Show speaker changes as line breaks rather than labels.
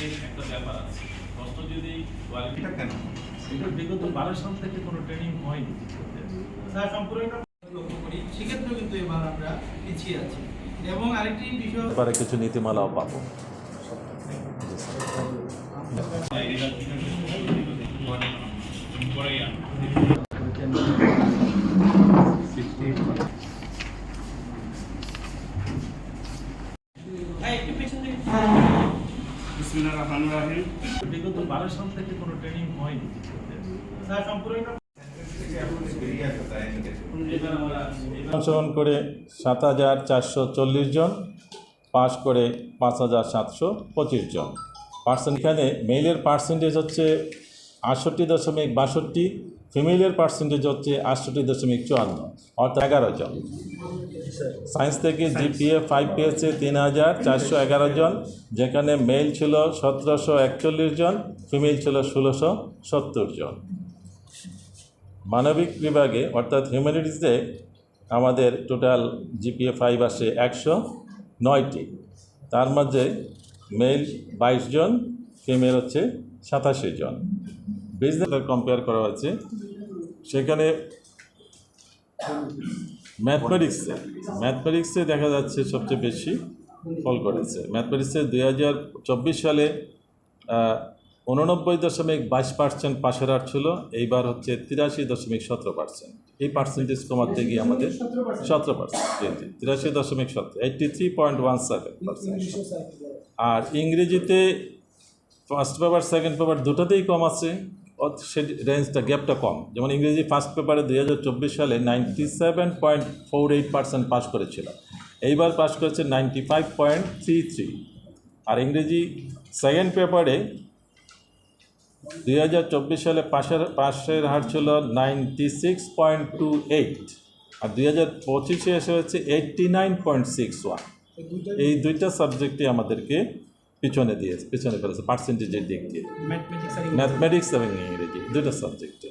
টেস্টের একটা ব্যাপার আছে। প্রশ্ন যদি কোয়ালিটি
কেন?
এটা বিগত বারো সাল থেকে কোনো ট্রেনিং হয়নি।
স্যার সম্পূর্ণ লক্ষ্য করি। সেক্ষেত্রেও কিন্তু এবার আমরা পিছিয়ে আছি। এবং আরেকটি বিষয়
ব্যাপারে কিছু নীতিমালাও পাবো
একটু পেছন থেকে
রহিম।
বিগত বারো সাল থেকে কোনো ট্রেনিং হয়নি
অংশগ্রহণ করে সাত হাজার চারশো চল্লিশ জন পাস করে পাঁচ হাজার সাতশো পঁচিশ জন। পার্সেন্ট এখানে মেইলের পার্সেন্টেজ হচ্ছে আটষট্টি দশমিক বাষট্টি ফিমেলের পার্সেন্টেজ হচ্ছে আটষট্টি দশমিক চুয়ান্ন, অর্থাৎ এগারো জন। সায়েন্স থেকে জিপিএ ফাইভ পেয়েছে তিন হাজার চারশো এগারো জন, যেখানে মেল ছিল সতেরোশো একচল্লিশ জন ফিমেল ছিল ষোলোশো সত্তর জন। মানবিক বিভাগে, অর্থাৎ হিউম্যানিটিসে আমাদের টোটাল জিপিএ ফাইভ আসে একশো নয়টি। তার মধ্যে মেল বাইশ জন ফিমেল হচ্ছে সাতাশি জন। বিজনেস কম্পেয়ার করা হয়েছে, সেখানে ম্যাথমেটিক্সে ম্যাথমেটিক্সে দেখা যাচ্ছে সবচেয়ে বেশি ফল করেছে। ম্যাথমেটিক্সে দুই হাজার চব্বিশ সালে উননব্বই দশমিক বাইশ পার্সেন্ট পাশের হার ছিল, এইবার হচ্ছে তিরাশি দশমিক সতেরো পার্সেন্ট এই পার্সেন্টেজ কমাতে গিয়ে আমাদের সতেরো পার্সেন্ট তিরাশি দশমিক সতেরো eighty three point one seven percent আর ইংরেজিতে ফার্স্ট পেপার সেকেন্ড পেপার দুটোতেই কম আছে। সে রেঞ্জটা গ্যাপটা কম। যেমন ইংরেজি ফার্স্ট পেপারে দুই হাজার চব্বিশ সালে ninety seven point four eight percent pass করেছিল। এইবার পাস করেছে ninety five point three three আর ইংরেজি সেকেন্ড পেপারে দুই হাজার চব্বিশ সালে পাশের পাশের হার ছিল ninety six point two eight আর দুই হাজার পঁচিশে এসে হচ্ছে eighty nine point six one এই দুইটা সাবজেক্টই আমাদেরকে পিছনে দিয়েছে পিছনে ফেলেছে পার্সেন্টেজের দিক দিয়ে।
ম্যাথমেটিক্স
এবং ইংরেজি দুটো সাবজেক্টে